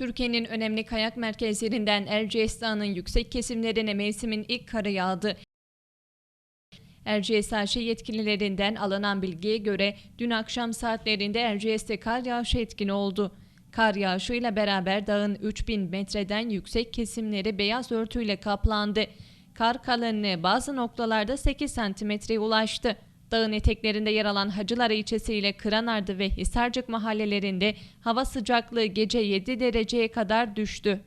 Türkiye'nin önemli kayak merkezlerinden Erciyes Dağı'nın yüksek kesimlerine mevsimin ilk karı yağdı. AŞ yetkililerinden alınan bilgiye göre dün akşam saatlerinde Erciyes'te kar yağışı etkin oldu. Kar yağışıyla beraber dağın 3000 metreden yüksek kesimleri beyaz örtüyle kaplandı. Kar kalınlığı bazı noktalarda 8 santimetreye ulaştı. Dağın eteklerinde yer alan Hacılar ilçesi ile Kıranardı ve Hisarcık mahallelerinde hava sıcaklığı gece 7 dereceye kadar düştü.